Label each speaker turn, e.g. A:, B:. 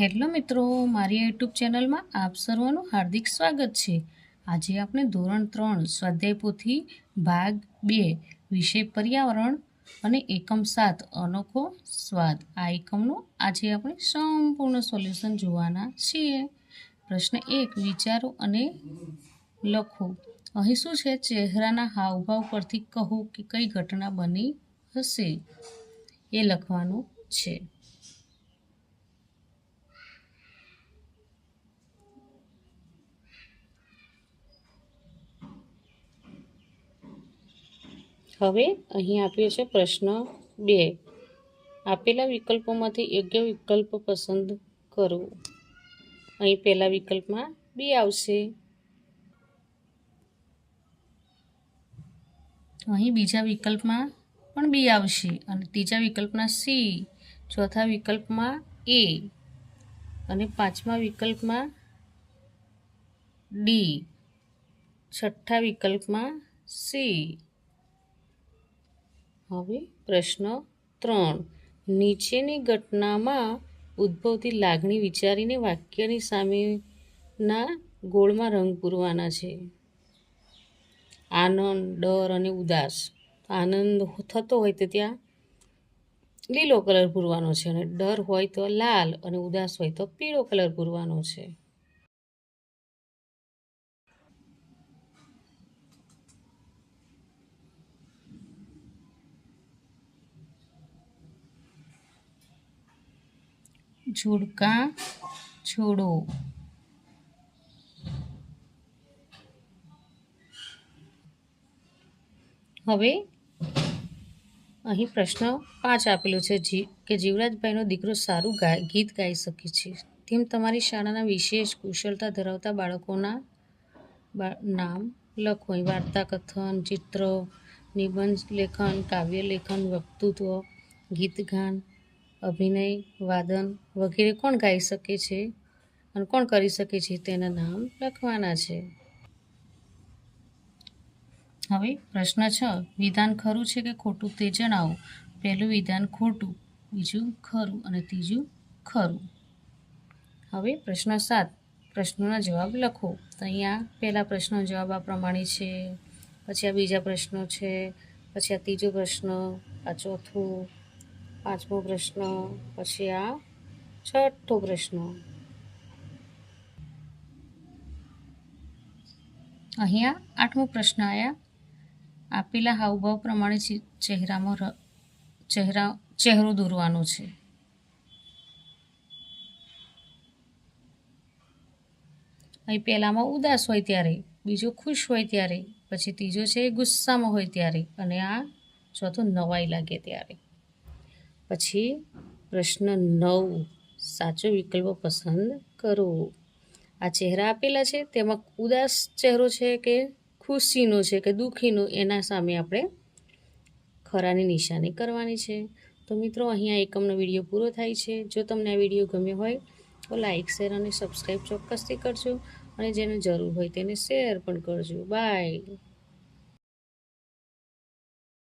A: Hello મિત્રો, મારી YouTube ચેનલમાં આપ સર્વનું હાર્દિક સ્વાગત છે. આજે આપણે ધોરણ ત્રણ, સ્વાધ્યાય પોથી, ભાગ બે, વિષય પર્યાવરણ અને એકમ સાત, અનોખો સ્વાદ. આ એકમનું આજે આપણે સંપૂર્ણ સોલ્યુશન જોવાના છીએ. પ્રશ્ન એક, વિચારો અને લખો. અહીં શું છે? ચહેરાના હાવભાવ પરથી કહો કે કઈ ઘટના બની હશે? એ લખવાનું છે. હવે અહીં આપ્યો છે પ્રશ્ન બે. આપેલા વિકલ્પોમાંથી યોગ્ય વિકલ્પ પસંદ કરો. અહીં પહેલા વિકલ્પમાં બી આવશે. અહીં બીજા વિકલ્પમાં પણ બી આવશે અને ત્રીજા વિકલ્પમાં સી, ચોથા વિકલ્પમાં એ અને પાંચમા વિકલ્પમાં ડી, છઠ્ઠા વિકલ્પમાં સી. હવે પ્રશ્ન ત્રણ. નીચેની ઘટનામાં ઉદ્ભવતી લાગણી વિચારીને વાક્યની સામેના ગોળમાં રંગ પૂરવાના છે. આનંદ, ડર અને ઉદાસ. આનંદ થતો હોય તો ત્યાં લીલો કલર પૂરવાનો છે અને ડર હોય તો લાલ અને ઉદાસ હોય તો પીળો કલર પૂરવાનો છે. જોડકા છોડો હવે અહીં પ્રશ્ન પાંચ આપેલો છે કે જીવરાજભાઈનો દીકરો સારું ગીત ગાઈ શકે છે. તેમ તમારી શાળાના વિશેષ કુશળતા ધરાવતા બાળકોના નામ લખો. વાર્તા, કથન, ચિત્ર, નિબંધ લેખન, કાવ્ય લેખન, વક્તૃત્વ ગીત ગાન અભિનય, વાદન વગેરે કોણ ગાઈ શકે છે અને કોણ કરી શકે છે તેના નામ લખવાના છે? હવે પ્રશ્ન છ. વિધાન ખરું છે કે ખોટું તે જણાવો. પહેલું વિધાન ખોટું, બીજું ખરું અને ત્રીજું ખરું. હવે પ્રશ્ન સાત. પ્રશ્નોના જવાબ લખો. તો અહીંયા પહેલા પ્રશ્નનો જવાબ આ પ્રમાણે છે. પછી આ બીજા પ્રશ્નો છે. પછી આ ત્રીજો પ્રશ્ન, આ ચોથું પાંચમો પ્રશ્ન, પછી આ છઠ્ઠો પ્રશ્ન. અહીંયા આઠમો પ્રશ્ન આવ્યા આપેલા હાવભાવ પ્રમાણે ચહેરામાં ચહેરા, ચહેરો દોરવાનો છે. અહીં પહેલામાં ઉદાસ હોય ત્યારે, બીજો ખુશ હોય ત્યારે, પછી ત્રીજો છે ગુસ્સામાં હોય ત્યારે, અને આ ચોથો નવાઈ લાગે ત્યારે. પછી પ્રશ્ન નવ, સાચો વિકલ્પ પસંદ કરો. આ ચહેરા આપેલા છે, તેમાં ઉદાસ ચહેરો છે કે ખુશીનો છે કે દુઃખીનો, એના સામે આપણે ખરાની નિશાની કરવાની છે. તો મિત્રો, અહીંયા એકમનો વીડિયો પૂરો થાય છે. જો તમને આ વીડિયો ગમ્યો હોય, તો લાઇક શેર અને સબસ્ક્રાઈબ ચોક્કસથી કરજો અને જેને જરૂર હોય તેને શેર પણ કરજો. બાય.